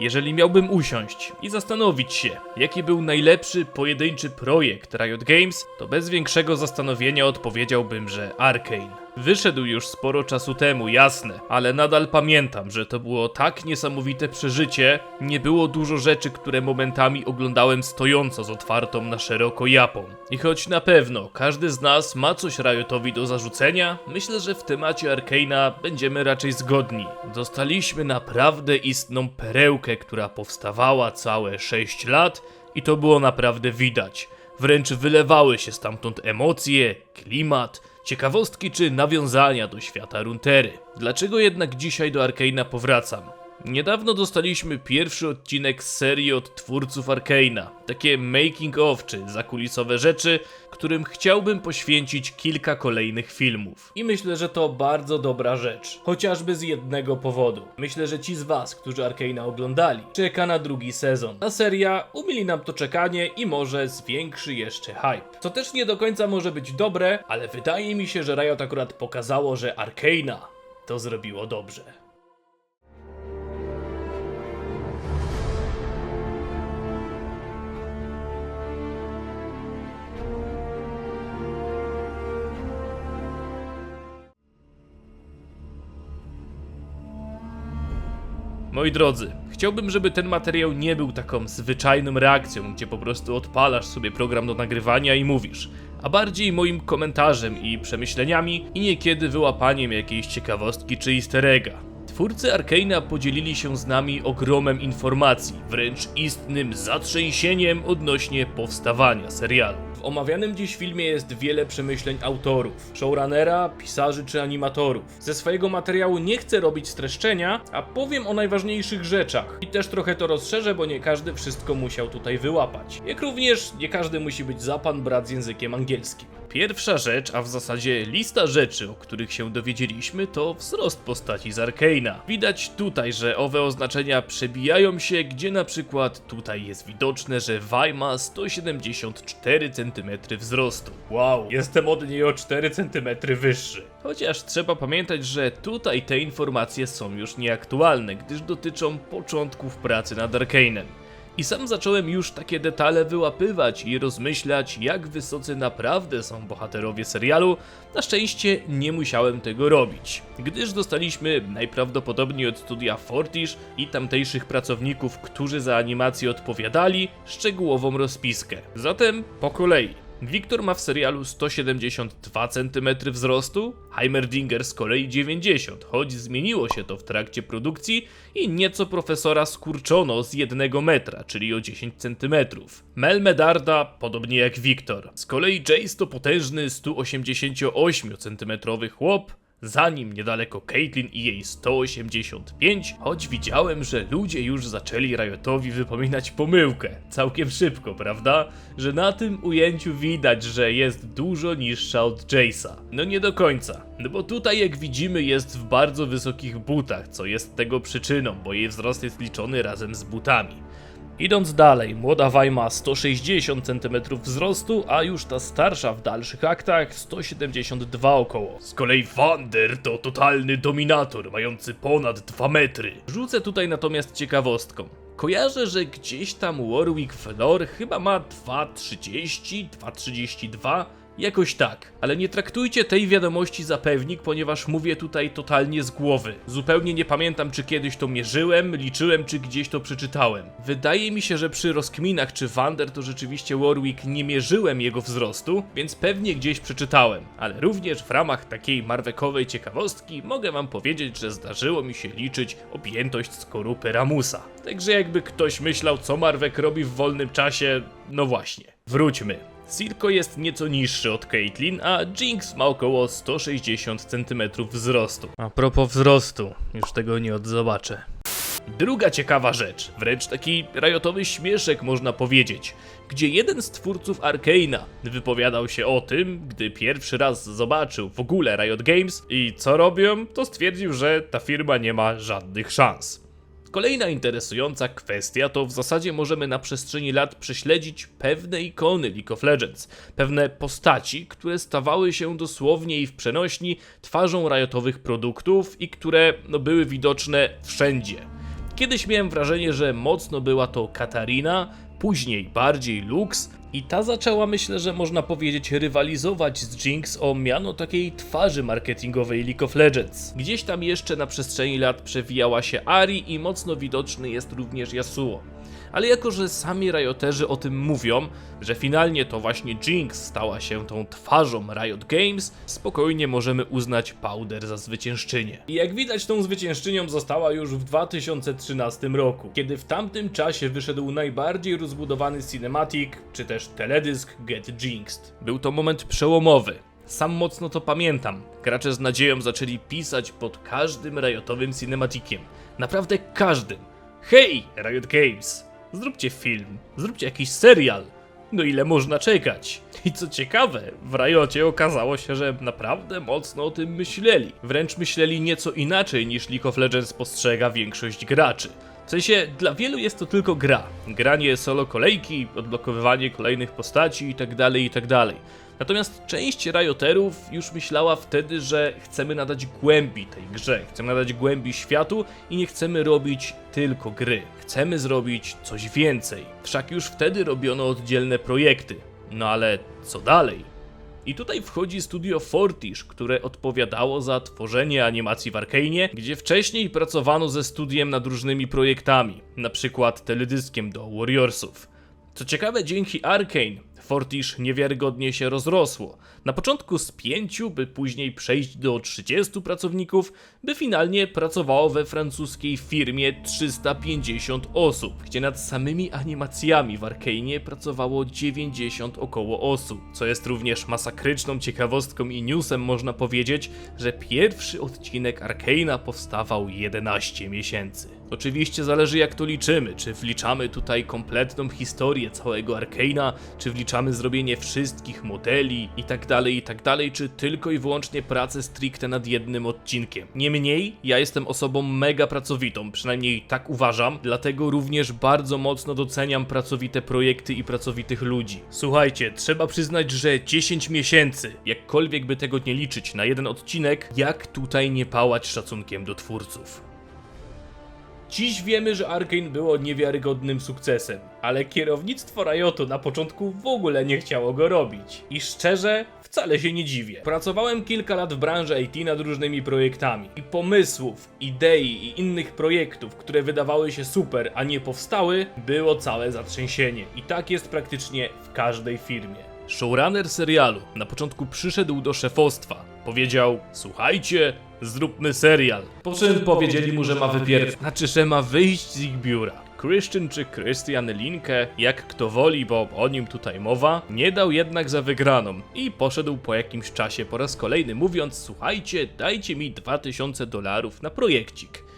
Jeżeli miałbym usiąść i zastanowić się, jaki był najlepszy pojedynczy projekt Riot Games, to bez większego zastanowienia odpowiedziałbym, że Arkane. Wyszedł już sporo czasu temu, jasne, ale nadal pamiętam, że to było tak niesamowite przeżycie, nie było dużo rzeczy, które momentami oglądałem stojąco z otwartą na szeroko japą. I choć na pewno każdy z nas ma coś Riotowi do zarzucenia, myślę, że w temacie Arkane'a będziemy raczej zgodni. Dostaliśmy naprawdę istną perełkę, która powstawała całe 6 lat i to było naprawdę widać. Wręcz wylewały się stamtąd emocje, klimat, ciekawostki czy nawiązania do świata Runtery. Dlaczego jednak dzisiaj do Arkane'a powracam? Niedawno dostaliśmy pierwszy odcinek serii od twórców Arkane'a. Takie making of czy zakulisowe rzeczy, którym chciałbym poświęcić kilka kolejnych filmów. I myślę, że to bardzo dobra rzecz. Chociażby z jednego powodu. Myślę, że ci z was, którzy Arkane'a oglądali, czeka na drugi sezon. Ta seria umili nam to czekanie i może zwiększy jeszcze hype. Co też nie do końca może być dobre, ale wydaje mi się, że Riot akurat pokazało, że Arkane'a to zrobiło dobrze. Moi drodzy, chciałbym, żeby ten materiał nie był taką zwyczajną reakcją, gdzie po prostu odpalasz sobie program do nagrywania i mówisz, a bardziej moim komentarzem i przemyśleniami i niekiedy wyłapaniem jakiejś ciekawostki czy easter egga. Twórcy Arkane'a podzielili się z nami ogromem informacji, wręcz istnym zatrzęsieniem odnośnie powstawania serialu. W omawianym dziś filmie jest wiele przemyśleń autorów, showrunnera, pisarzy czy animatorów. Ze swojego materiału nie chcę robić streszczenia, a powiem o najważniejszych rzeczach. I też trochę to rozszerzę, bo nie każdy wszystko musiał tutaj wyłapać. Jak również nie każdy musi być za pan brat z językiem angielskim. Pierwsza rzecz, a w zasadzie lista rzeczy, o których się dowiedzieliśmy, to wzrost postaci z Arkane'a. Widać tutaj, że owe oznaczenia przebijają się, gdzie na przykład tutaj jest widoczne, że Vi ma 174 cm wzrostu. Wow, jestem od niej o 4 cm wyższy. Chociaż trzeba pamiętać, że tutaj te informacje są już nieaktualne, gdyż dotyczą początków pracy nad Arkane'em. I sam zacząłem już takie detale wyłapywać i rozmyślać, jak wysocy naprawdę są bohaterowie serialu. Na szczęście nie musiałem tego robić, gdyż dostaliśmy najprawdopodobniej od studia Fortish i tamtejszych pracowników, którzy za animację odpowiadali, szczegółową rozpiskę. Zatem po kolei. Wiktor ma w serialu 172 cm wzrostu, Heimerdinger z kolei 90, choć zmieniło się to w trakcie produkcji i nieco profesora skurczono z 1 metra, czyli o 10 cm. Mel Medarda, podobnie jak Wiktor. Z kolei Jace to potężny 188 cm chłop, za nim niedaleko Caitlyn i jej 185, choć widziałem, że ludzie już zaczęli Riotowi wypominać pomyłkę. Całkiem szybko, prawda? Że na tym ujęciu widać, że jest dużo niższa od Jace'a. No nie do końca, no bo tutaj jak widzimy jest w bardzo wysokich butach, co jest tego przyczyną, bo jej wzrost jest liczony razem z butami. Idąc dalej, młoda Waj ma 160 cm wzrostu, a już ta starsza w dalszych aktach 172 około. Z kolei Wander to totalny dominator, mający ponad 2 metry. Rzucę tutaj natomiast ciekawostką. Kojarzę, że gdzieś tam Warwick Fedor chyba ma 2,30, 2,32, Jakoś tak, ale nie traktujcie tej wiadomości za pewnik, ponieważ mówię tutaj totalnie z głowy. Zupełnie nie pamiętam, czy kiedyś to mierzyłem, liczyłem, czy gdzieś to przeczytałem. Wydaje mi się, że przy rozkminach czy Wander to rzeczywiście Warwick nie mierzyłem jego wzrostu, więc pewnie gdzieś przeczytałem. Ale również w ramach takiej marwekowej ciekawostki mogę wam powiedzieć, że zdarzyło mi się liczyć objętość skorupy Ramusa. Także jakby ktoś myślał, co Marwek robi w wolnym czasie, no właśnie. Wróćmy. Silko jest nieco niższy od Caitlyn, a Jinx ma około 160 cm wzrostu. A propos wzrostu, już tego nie odzobaczę. Druga ciekawa rzecz, wręcz taki rajotowy śmieszek można powiedzieć, gdzie jeden z twórców Arkane'a wypowiadał się o tym, gdy pierwszy raz zobaczył w ogóle Riot Games i co robią, to stwierdził, że ta firma nie ma żadnych szans. Kolejna interesująca kwestia to w zasadzie możemy na przestrzeni lat prześledzić pewne ikony League of Legends, pewne postaci, które stawały się dosłownie i w przenośni twarzą riotowych produktów i które no, były widoczne wszędzie. Kiedyś miałem wrażenie, że mocno była to Katarina, później bardziej Lux i ta zaczęła myślę, że można powiedzieć rywalizować z Jinx o miano takiej twarzy marketingowej League of Legends. Gdzieś tam jeszcze na przestrzeni lat przewijała się Ari i mocno widoczny jest również Yasuo. Ale jako, że sami Rioterzy o tym mówią, że finalnie to właśnie Jinx stała się tą twarzą Riot Games, spokojnie możemy uznać Powder za zwyciężczynię. I jak widać tą zwyciężczynią została już w 2013 roku, kiedy w tamtym czasie wyszedł najbardziej rozbudowany cinematic, czy też teledysk Get Jinxed. Był to moment przełomowy. Sam mocno to pamiętam. Gracze z nadzieją zaczęli pisać pod każdym Riotowym cinematikiem. Naprawdę każdym. Hej, Riot Games! Zróbcie film, zróbcie jakiś serial. No ile można czekać? I co ciekawe, w Riocie okazało się, że naprawdę mocno o tym myśleli. Wręcz myśleli nieco inaczej niż League of Legends postrzega większość graczy. W sensie, dla wielu jest to tylko gra. Granie solo kolejki, odblokowywanie kolejnych postaci itd., itd. Natomiast część Rioterów już myślała wtedy, że chcemy nadać głębi tej grze, chcemy nadać głębi światu i nie chcemy robić tylko gry. Chcemy zrobić coś więcej. Wszak już wtedy robiono oddzielne projekty. No ale co dalej? I tutaj wchodzi studio Fortish, które odpowiadało za tworzenie animacji w Arkane, gdzie wcześniej pracowano ze studiem nad różnymi projektami, na przykład teledyskiem do Warriorsów. Co ciekawe, dzięki Arkane Fortish niewiarygodnie się rozrosło. Na początku z 5, by później przejść do 30 pracowników, by finalnie pracowało we francuskiej firmie 350 osób, gdzie nad samymi animacjami w Arkane pracowało 90 około osób. Co jest również masakryczną ciekawostką i newsem można powiedzieć, że pierwszy odcinek Arkane'a powstawał 11 miesięcy. Oczywiście zależy jak to liczymy, czy wliczamy tutaj kompletną historię całego Arkane'a, czy wliczamy zrobienie wszystkich modeli i tak dalej, i tak czy tylko i wyłącznie pracę stricte nad jednym odcinkiem. Niemniej, ja jestem osobą mega pracowitą, przynajmniej tak uważam, dlatego również bardzo mocno doceniam pracowite projekty i pracowitych ludzi. Słuchajcie, trzeba przyznać, że 10 miesięcy, jakkolwiek by tego nie liczyć na jeden odcinek, jak tutaj nie pałać szacunkiem do twórców. Dziś wiemy, że Arkane było niewiarygodnym sukcesem, ale kierownictwo Riotu na początku w ogóle nie chciało go robić. I szczerze, wcale się nie dziwię. Pracowałem kilka lat w branży IT nad różnymi projektami i pomysłów, idei i innych projektów, które wydawały się super, a nie powstały, było całe zatrzęsienie. I tak jest praktycznie w każdej firmie. Showrunner serialu na początku przyszedł do szefostwa. Powiedział: Słuchajcie, zróbmy serial. Po czym powiedzieli mu, że ma wypier... Znaczy, że ma wyjść z ich biura. Christian czy Christian Linkę, jak kto woli, bo o nim tutaj mowa, nie dał jednak za wygraną i poszedł po jakimś czasie po raz kolejny mówiąc: Słuchajcie, dajcie mi 2000 dolarów na projekcik.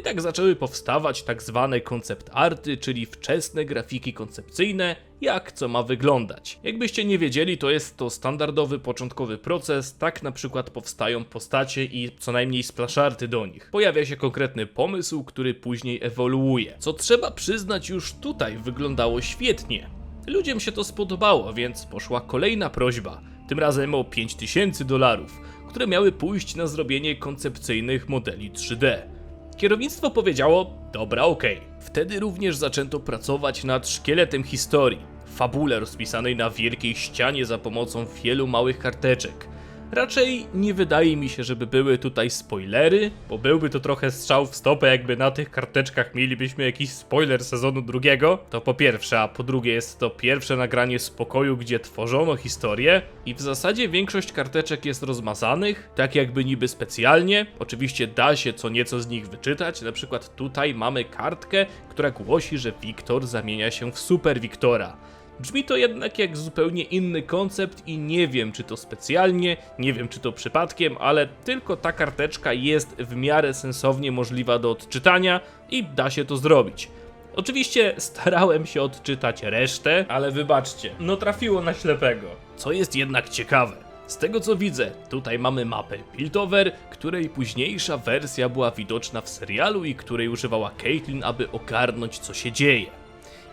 I tak zaczęły powstawać tak zwane koncept arty, czyli wczesne grafiki koncepcyjne, jak co ma wyglądać. Jakbyście nie wiedzieli, to jest to standardowy początkowy proces, tak na przykład powstają postacie i co najmniej splasharty do nich. Pojawia się konkretny pomysł, który później ewoluuje. Co trzeba przyznać, już tutaj wyglądało świetnie. Ludziom się to spodobało, więc poszła kolejna prośba, tym razem o 5000 dolarów, które miały pójść na zrobienie koncepcyjnych modeli 3D. Kierownictwo powiedziało: Dobra, okej. Wtedy również zaczęto pracować nad szkieletem historii, fabule rozpisanej na wielkiej ścianie za pomocą wielu małych karteczek. Raczej nie wydaje mi się, żeby były tutaj spoilery, bo byłby to trochę strzał w stopę, jakby na tych karteczkach mielibyśmy jakiś spoiler sezonu drugiego. To po pierwsze, a po drugie jest to pierwsze nagranie z pokoju, gdzie tworzono historię i w zasadzie większość karteczek jest rozmazanych, tak jakby niby specjalnie. Oczywiście da się co nieco z nich wyczytać, na przykład tutaj mamy kartkę, która głosi, że Wiktor zamienia się w Super Wiktora. Brzmi to jednak jak zupełnie inny koncept i nie wiem czy to specjalnie, nie wiem czy to przypadkiem, ale tylko ta karteczka jest w miarę sensownie możliwa do odczytania i da się to zrobić. Oczywiście starałem się odczytać resztę, ale wybaczcie, no trafiło na ślepego. Co jest jednak ciekawe, z tego co widzę, tutaj mamy mapę Piltover, której późniejsza wersja była widoczna w serialu i której używała Caitlyn, aby ogarnąć co się dzieje.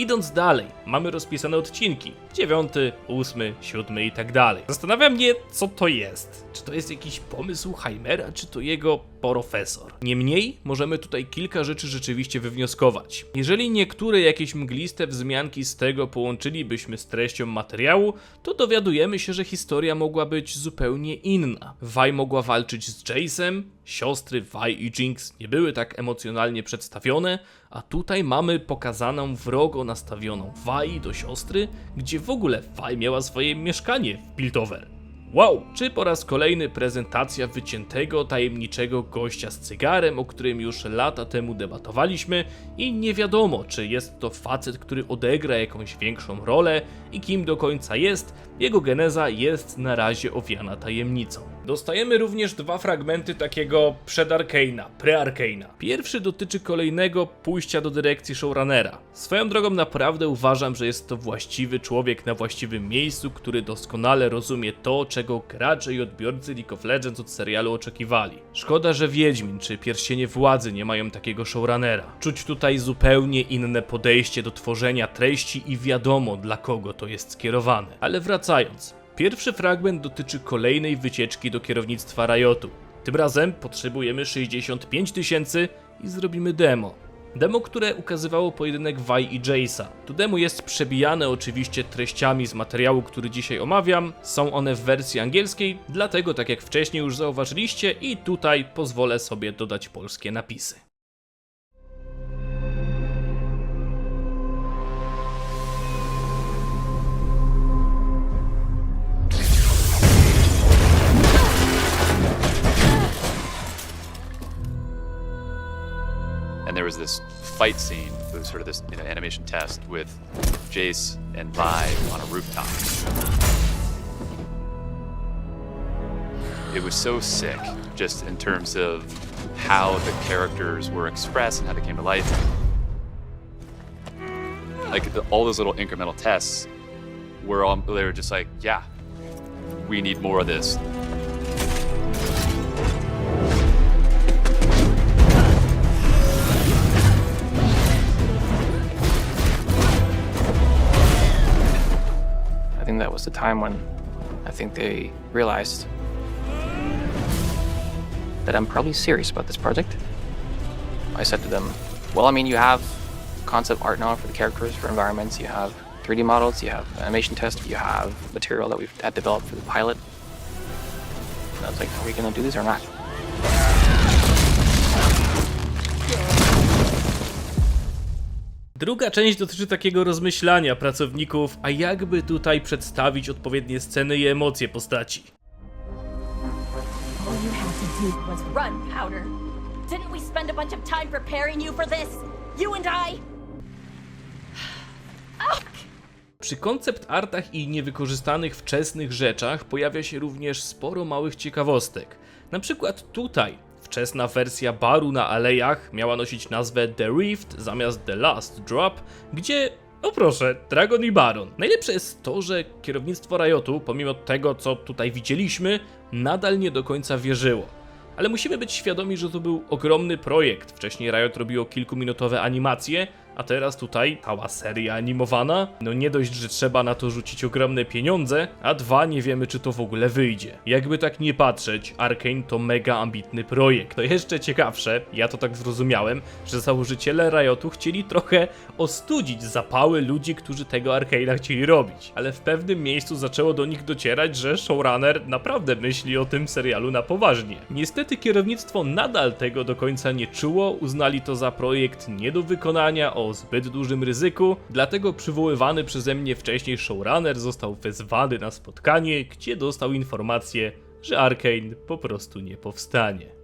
Idąc dalej, mamy rozpisane odcinki. Dziewiąty, ósmy, siódmy i tak dalej. Zastanawia mnie, co to jest. Czy to jest jakiś pomysł Heimera, czy to jego profesor? Niemniej, możemy tutaj kilka rzeczy rzeczywiście wywnioskować. Jeżeli niektóre jakieś mgliste wzmianki z tego połączylibyśmy z treścią materiału, to dowiadujemy się, że historia mogła być zupełnie inna. Vi mogła walczyć z Jace'em, siostry Vi i Jinx nie były tak emocjonalnie przedstawione, a tutaj mamy pokazaną wrogo nastawioną Vi do siostry, gdzie w ogóle Vi miała swoje mieszkanie w Piltover. Wow! Czy po raz kolejny prezentacja wyciętego, tajemniczego gościa z cygarem, o którym już lata temu debatowaliśmy i nie wiadomo, czy jest to facet, który odegra jakąś większą rolę i kim do końca jest, jego geneza jest na razie owiana tajemnicą. Dostajemy również dwa fragmenty takiego przed-Arkane'a, pre-Arkane'a. Pierwszy dotyczy kolejnego pójścia do dyrekcji showrunnera. Swoją drogą naprawdę uważam, że jest to właściwy człowiek na właściwym miejscu, który doskonale rozumie to, czego gracze i odbiorcy League of Legends od serialu oczekiwali. Szkoda, że Wiedźmin czy Pierścienie Władzy nie mają takiego showrunnera. Czuć tutaj zupełnie inne podejście do tworzenia treści i wiadomo dla kogo to jest skierowane. Ale wracając, Pierwszy fragment dotyczy kolejnej wycieczki do kierownictwa Riotu. Tym razem potrzebujemy 65 tysięcy i zrobimy demo. Demo, które ukazywało pojedynek Vi i Jace'a. To demo jest przebijane oczywiście treściami z materiału, który dzisiaj omawiam. Są one w wersji angielskiej, dlatego tak jak wcześniej już zauważyliście i tutaj pozwolę sobie dodać polskie napisy. Was this fight scene. It was sort of this you know, animation test with Jace and Vi on a rooftop. It was so sick, just in terms of how the characters were expressed and how they came to life. Like the, all those little incremental tests were all they were just like, yeah, we need more of this. Was the time when I think they realized that I'm probably serious about this project. I said to them, Well, I mean, you have concept art now for the characters, for environments, you have 3D models, you have animation tests, you have material that we've had developed for the pilot. And I was like, Are we going to do this or not? Druga część dotyczy takiego rozmyślania pracowników, a jakby tutaj przedstawić odpowiednie sceny i emocje postaci. All you had to do was run, Powder. Didn't we spend a bunch of time preparing you for this? You and I? Ugh! Przy koncept artach i niewykorzystanych wczesnych rzeczach pojawia się również sporo małych ciekawostek. Na przykład tutaj wczesna wersja baru na alejach miała nosić nazwę The Rift zamiast The Last Drop, gdzie o proszę, Dragon i Baron. Najlepsze jest to, że kierownictwo Riotu, pomimo tego co tutaj widzieliśmy, nadal nie do końca wierzyło. Ale musimy być świadomi, że to był ogromny projekt. Wcześniej Riot robiło kilkuminutowe animacje, a teraz tutaj cała seria animowana. No nie dość, że trzeba na to rzucić ogromne pieniądze, a dwa, nie wiemy czy to w ogóle wyjdzie. Jakby tak nie patrzeć, Arkane to mega ambitny projekt. To jeszcze ciekawsze, ja to tak zrozumiałem, że założyciele Riotu chcieli trochę ostudzić zapały ludzi, którzy tego Arkane'a chcieli robić. Ale w pewnym miejscu zaczęło do nich docierać, że showrunner naprawdę myśli o tym serialu na poważnie. Niestety kierownictwo nadal tego do końca nie czuło, uznali to za projekt nie do wykonania, o zbyt dużym ryzyku, dlatego przywoływany przeze mnie wcześniej showrunner został wezwany na spotkanie, gdzie dostał informację, że Arkane po prostu nie powstanie.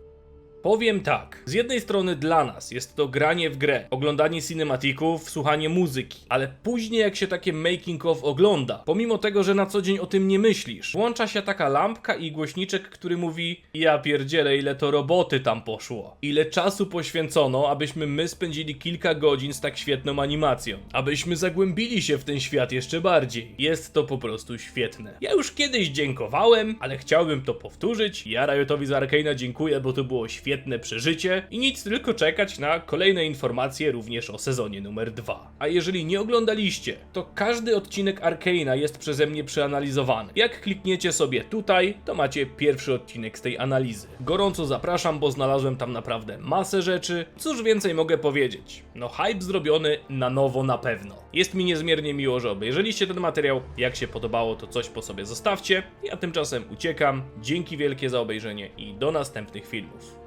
Powiem tak, z jednej strony dla nas jest to granie w grę, oglądanie cinematików, słuchanie muzyki, ale później jak się takie making of ogląda, pomimo tego, że na co dzień o tym nie myślisz, włącza się taka lampka i głośniczek, który mówi ja pierdzielę ile to roboty tam poszło, ile czasu poświęcono, abyśmy my spędzili kilka godzin z tak świetną animacją, abyśmy zagłębili się w ten świat jeszcze bardziej. Jest to po prostu świetne. Ja już kiedyś dziękowałem, ale chciałbym to powtórzyć. Ja Riotowi z Arkane'a dziękuję, bo to było świetne świetne przeżycie i nic tylko czekać na kolejne informacje również o sezonie numer 2. A jeżeli nie oglądaliście, to każdy odcinek Arkeina jest przeze mnie przeanalizowany. Jak klikniecie sobie tutaj, to macie pierwszy odcinek z tej analizy. Gorąco zapraszam, bo znalazłem tam naprawdę masę rzeczy. Cóż więcej mogę powiedzieć? No hype zrobiony na nowo na pewno. Jest mi niezmiernie miło, że obejrzeliście ten materiał. Jak się podobało, to coś po sobie zostawcie. Ja tymczasem uciekam. Dzięki wielkie za obejrzenie i do następnych filmów.